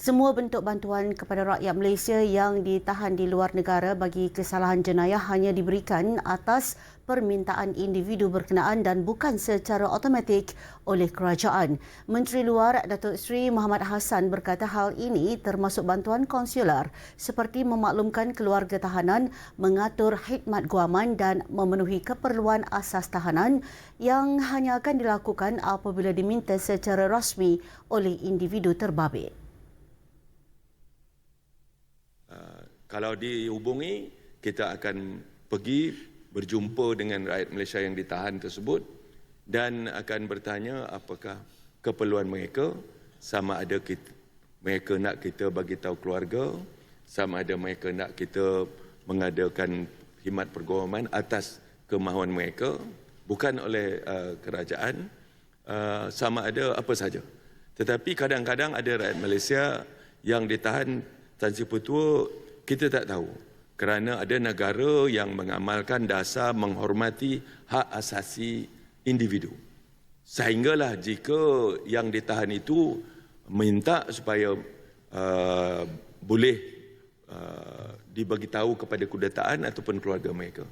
Semua bentuk bantuan kepada rakyat Malaysia yang ditahan di luar negara bagi kesalahan jenayah hanya diberikan atas permintaan individu berkenaan dan bukan secara automatik oleh kerajaan. Menteri Luar Datuk Seri Muhammad Hassan berkata hal ini termasuk bantuan konsular seperti memaklumkan keluarga tahanan, mengatur khidmat guaman dan memenuhi keperluan asas tahanan yang hanya akan dilakukan apabila diminta secara rasmi oleh individu terbabit. Kalau dihubungi kita akan pergi berjumpa dengan rakyat Malaysia yang ditahan tersebut dan akan bertanya apakah keperluan mereka. Sama ada kita, mereka nak kita bagi tahu keluarga sama ada mereka nak kita mengadakan khidmat perguaman atas kemahuan mereka bukan oleh uh, kerajaan. Uh, sama ada apa saja tetapi kadang-kadang ada rakyat Malaysia yang ditahan Tan Sri Pertua kita tak tahu kerana ada negara yang mengamalkan dasar menghormati hak asasi individu. Sehinggalah jika yang ditahan itu minta supaya uh, boleh uh, dibagi tahu kepada kudataan ataupun keluarga mereka.